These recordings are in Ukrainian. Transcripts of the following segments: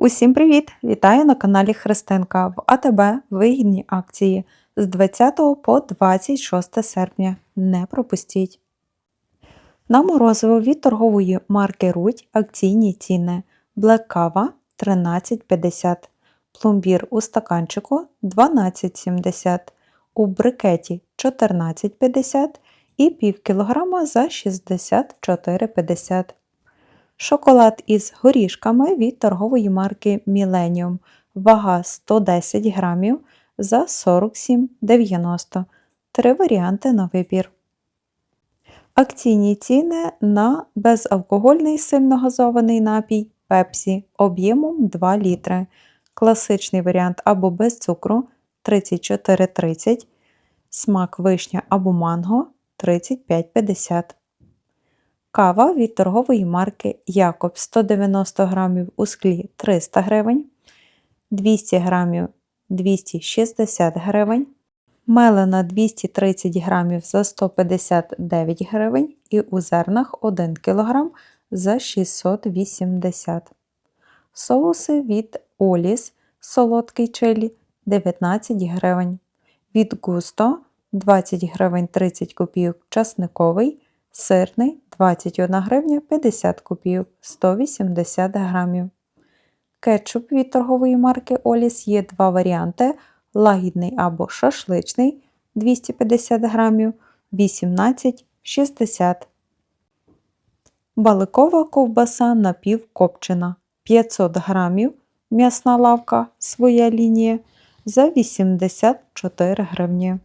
Усім привіт! Вітаю на каналі Христинка в АТБ вигідні акції з 20 по 26 серпня. Не пропустіть! На морозиво від торгової марки Рудь акційні ціни. Блек кава 13,50, пломбір у стаканчику 12,70, у брикеті 14,50 і пів кілограма за 64,50. Шоколад із горішками від торгової марки Millennium. Вага 110 грамів за 47,90. Три варіанти на вибір. Акційні ціни на безалкогольний сильногазований напій Pepsi об'ємом 2 літри. Класичний варіант або без цукру 34,30. Смак вишня або манго 35,50. Кава від торгової марки Якоб. 190 грамів у склі 300 гривень, 200 грамів 260 гривень, мелена 230 грамів за 159 гривень. І у зернах 1 кг за 680 Соуси від Оліс солодкий чилі 19 гривень. Від Густо 20 гривень 30 копійок часниковий сирний 21 гривня 50 копійок 180 грамів. Кетчуп від торгової марки Оліс є два варіанти: лагідний або шашличний 250 грамів 18,60 Баликова ковбаса напівкопчена 500 грамів. М'ясна лавка своя лінія за 84 гривні.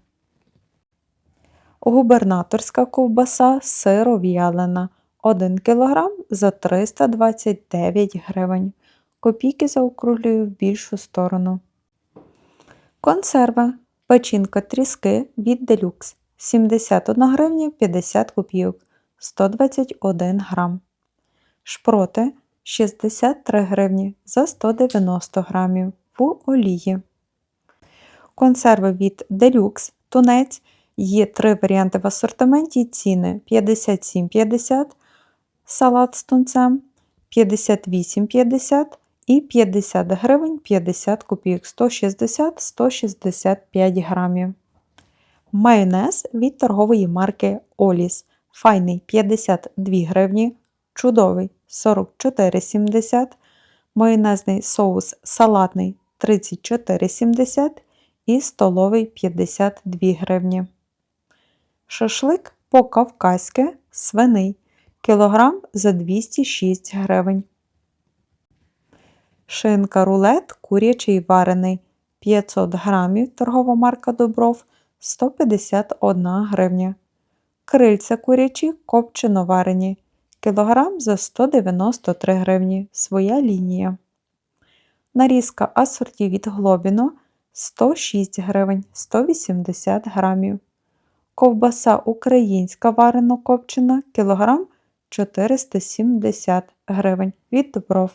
Губернаторська ковбаса сиров'ялина 1 кг за 329 гривень. Копійки заокруглюю в більшу сторону. Консерва. Печінка тріски від Deluxe 71 гривня 50 копійок 121 грам. Шпроти 63 гривні за 190 грамів в олії. Консерви від Deluxe тунець Є три варіанти в асортименті ціни 57,50 салат з тунцем, 58,50 і 50 гривень 50 копійок 160-165 грамів. Майонез від торгової марки Оліс. Файний 52 гривні, чудовий 44,70, майонезний соус салатний 34,70 і столовий 52 гривні. Шашлик по-кавказьки свиний кілограм за 206 гривень. Шинка рулет курячий варений 500 грамів торгова марка Добров 151 гривня. Крильця курячі копчено варені кілограм за 193 гривні. Своя лінія. Нарізка асорті від глобіно 106 гривень 180 грамів. Ковбаса українська варено копчена кілограм 470 гривень від Добров.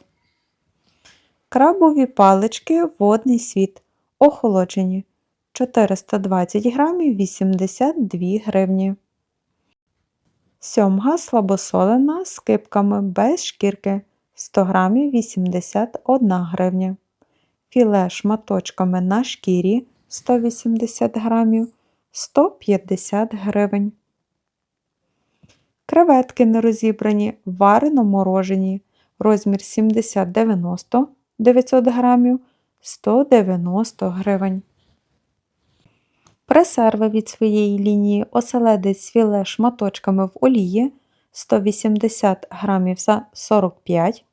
Крабові палички водний світ. Охолоджені 420 грамів 82 гривні. Сьомга слабосолена з кипками без шкірки 100 грамів 81 гривня. Філе шматочками на шкірі 180 грамів 150 гривень. Креветки нерозібрані, варено морожені, розмір 70-90 900 грамів 190 гривень. Пресерви від своєї лінії оселедець філе шматочками в олії 180 грамів за 45,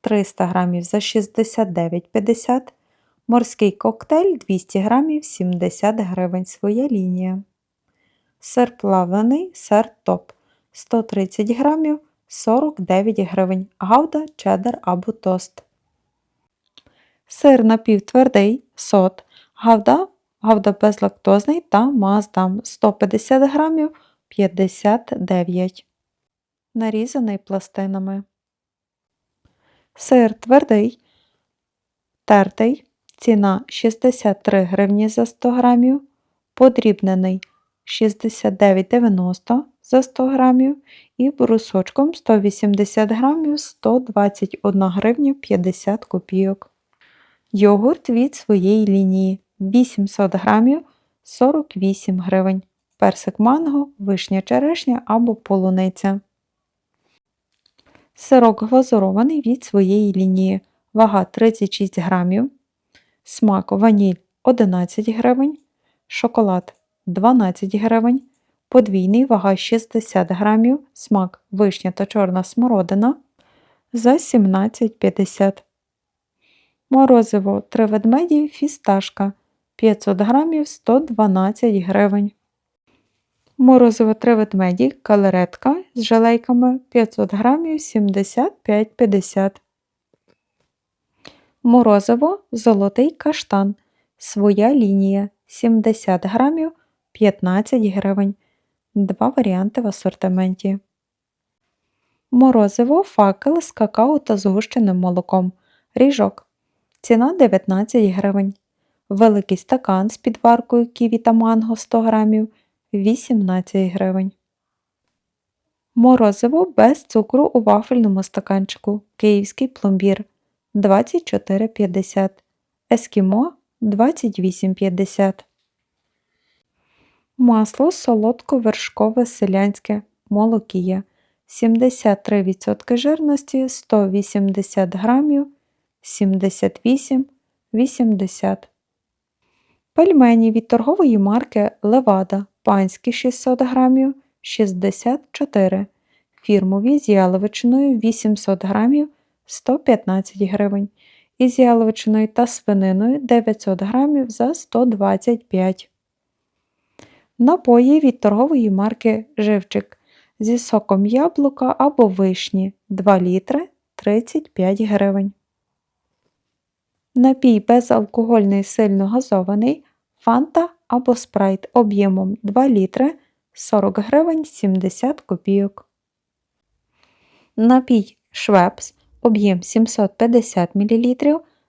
300 грамів за 69,50 Морський коктейль 200 грамів 70 гривень своя лінія. Сир плавлений, сир топ 130 грамів 49 гривень. Гауда, чеддер або тост. Сир напівтвердий сот. Гавда, гавда безлактозний та маздам 150 грамів 59. Нарізаний пластинами. Сир твердий, тертий Ціна 63 гривні за 100 грамів, подрібнений 69,90 за 100 грамів і брусочком 180 грамів 121 гривня 50 копійок. Йогурт від своєї лінії 800 грамів 48 гривень. Персик манго, вишня черешня або полуниця. Сирок глазурований від своєї лінії. Вага 36 грамів. Смак ваніль 11 гривень. Шоколад 12 гривень. Подвійний вага 60 грамів. Смак вишня та чорна смородина за 17,50. Морозиво 3 ведмеді фісташка 500 грамів 112 гривень. Морозиво 3 ведмеді калеретка з жалейками 500 грамів 75,50. Морозиво золотий каштан. Своя лінія 70 грамів 15 гривень. Два варіанти в асортименті. Морозиво факел з какао та згущеним молоком. Ріжок. Ціна 19 гривень. Великий стакан з підваркою ківі та манго 100 грамів 18 гривень. Морозиво без цукру у вафельному стаканчику. Київський пломбір 24,50. Ескімо 28,50. Масло солодко-вершкове селянське молокія 73% жирності 180 грамів 78,80. Пельмені від торгової марки Левада панські 600 грамів 64 Фірмові з яловичиною 800 грамів 115 гривень. І з яловичиною та свининою 900 грамів за 125 Напої від торгової марки Живчик зі соком яблука або вишні 2 літри 35 гривень. Напій безалкогольний сильно газований фанта або спрайт об'ємом 2 літри 40 гривень 70 копійок. Напій Швепс об'єм 750 мл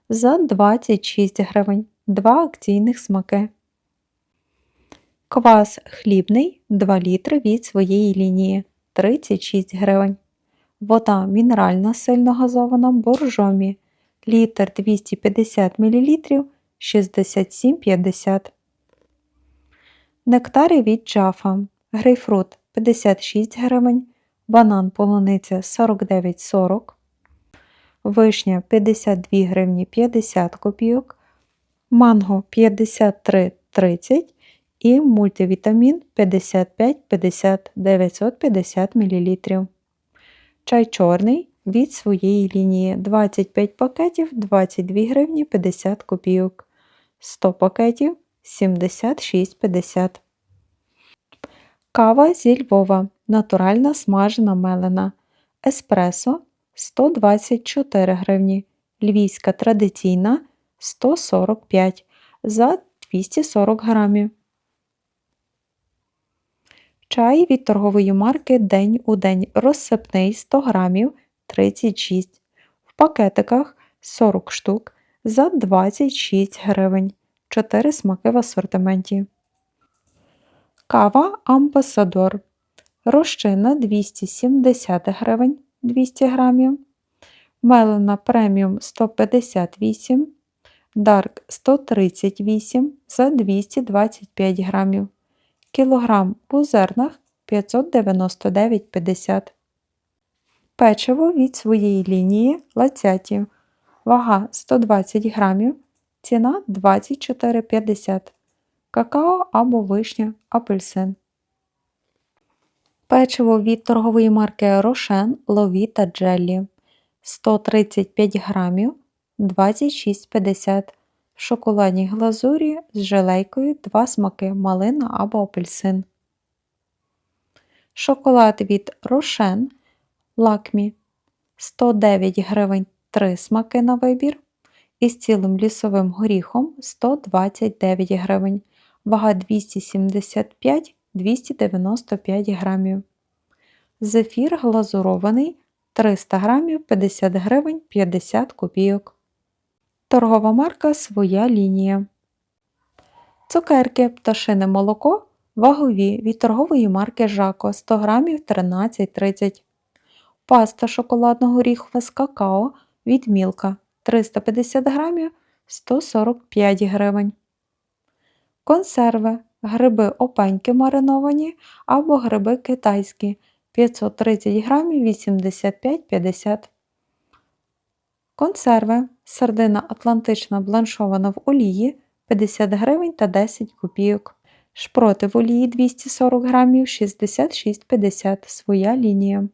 за 26 гривень 2 акційних смаки. Квас хлібний 2 літри від своєї лінії 36 гривень. Вода мінеральна сильно газована боржомі літр 250 мл 67,50. Нектари від джафа. Грейпфрут 56 гривень. Банан полуниця 49,40. Вишня 52 гривні 50 копійок. Манго 53,30 і мультивітамін 55-50 950 мл. Чай чорний від своєї лінії 25 пакетів 22 гривні 50 копійок. 100 пакетів 76,50. Кава зі Львова. Натуральна смажена мелена. Еспресо 124 гривні. Львівська традиційна 145 за 240 грамів. Чай від торгової марки День у день розсипний 100 грамів 36. В пакетиках 40 штук за 26 гривень. 4 смаки в асортименті. Кава Амбасадор. Розчина 270 гривень 200 грамів. Мелена преміум 158, Дарк 138 за 225 грамів. Кілограм у зернах 599,50. Печиво від своєї лінії лацяті. Вага 120 грамів. Ціна 24,50. Какао або вишня, апельсин. Печиво від торгової марки Рошен Лові та Джеллі 135 грамів 26,50 в шоколадній глазурі з желейкою 2 смаки малина або апельсин. Шоколад від Рошен Лакмі 109 гривень 3 смаки на вибір. Із цілим лісовим горіхом 129 гривень, вага 275-295 грамів. Зефір глазурований 300 грамів 50 гривень 50 копійок. Торгова марка Своя лінія. Цукерки пташине молоко вагові від торгової марки Жако 100 грамів 13,30 Паста шоколадного горіхова з какао від Мілка 350 грамів 145 гривень. Консерви. Гриби опеньки мариновані або гриби китайські 530 грамів 85,50. Консерви. Сардина атлантична бланшована в олії 50 гривень та 10 копійок. Шпроти в олії 240 грамів 66,50 своя лінія.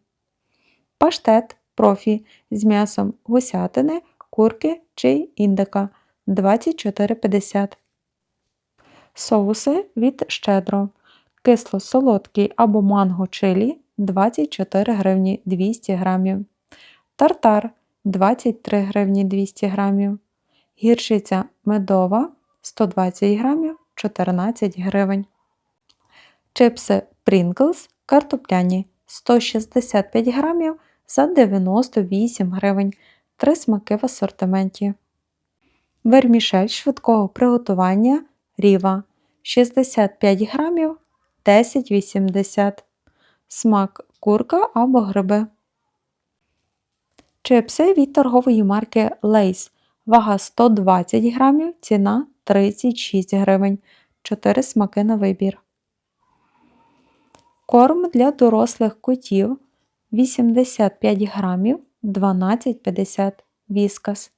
Паштет профі з м'ясом гусятини, курки чи індика 24,50. Соуси від щедро. Кисло-солодкий або манго чилі 24 гривні 200 грамів. Тартар 23 гривні 200 грамів. Гірчиця медова 120 грамів 14 гривень. Чипси Pringles картопляні 165 грамів за 98 гривень. Три смаки в асортименті. Вермішель швидкого приготування Ріва 65 грамів 10,80 Смак курка або гриби. Чипси від торгової марки Lays. Вага 120 грамів, ціна 36 гривень. 4 смаки на вибір. Корм для дорослих котів 85 грамів 12,50 Віскас.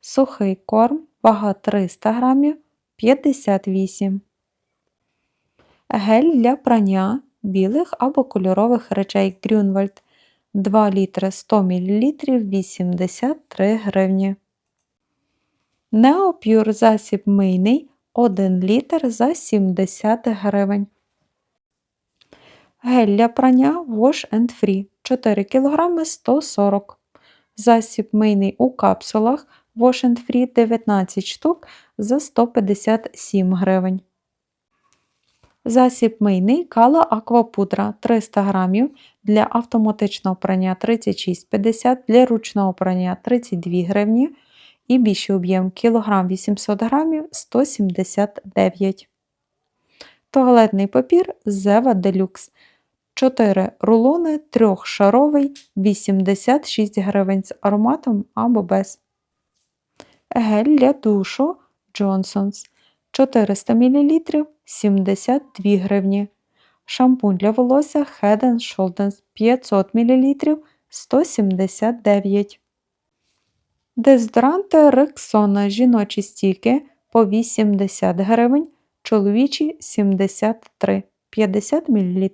Сухий корм, вага 300 грамів 58. Гель для прання білих або кольорових речей Грюнвальд 2 літри 100 мл 83 гривні. Неопюр засіб мийний 1 літр за 70 гривень. Гель для прання Wash and Free 4 кг 140 Засіб мийний у капсулах Wash and Free 19 штук за 157 гривень. Засіб мийний кала аквапудра 300 грамів для автоматичного прання 36,50 для ручного прання 32 гривні і більший об'єм кілограм 800 грамів 179 Туалетний папір Зева Deluxe 4 рулони трьохшаровий 86 гривень з ароматом або без. Гель для душу Johnson's 400 мл 72 гривні. Шампунь для волосся Head Shoulders 500 мл 179 Дезодоранти Rexona жіночі стійки по 80 гривень, чоловічі 73 50 мл.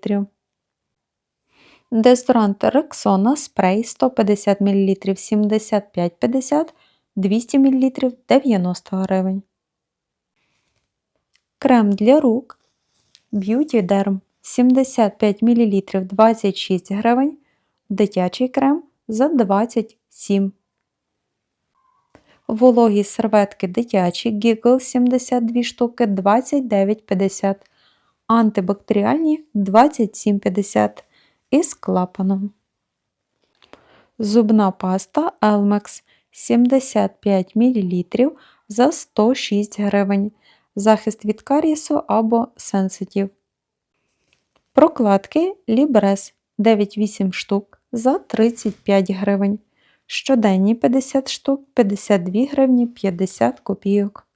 Дезодорант Rexona спрей 150 мл 75,50 200 мл 90 гривень. Крем для рук Beauty Derm 75 мл 26 гривень. Дитячий крем за 27 Вологі серветки дитячі Giggle 72 штуки 29,50 Антибактеріальні 27,50 із клапаном. Зубна паста Elmex 75 мл за 106 гривень. Захист від карісу або сенситів. Прокладки Libres 9-8 штук за 35 гривень. Щоденні 50 штук 52 гривні 50 копійок.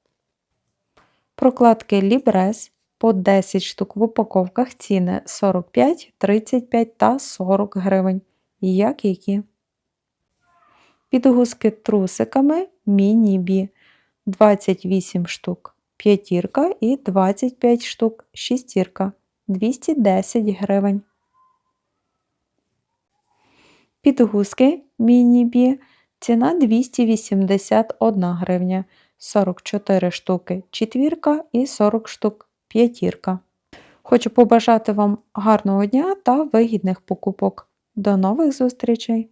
Прокладки Libres по 10 штук в упаковках ціни 45, 35 та 40 гривень. Як які. Підгузки трусиками міні-бі 28 штук п'ятірка і 25 штук шістірка 210 гривень. Підгузки міні-бі ціна 281 гривня, 44 штуки четвірка і 40 штук п'ятірка. Хочу побажати вам гарного дня та вигідних покупок. До нових зустрічей!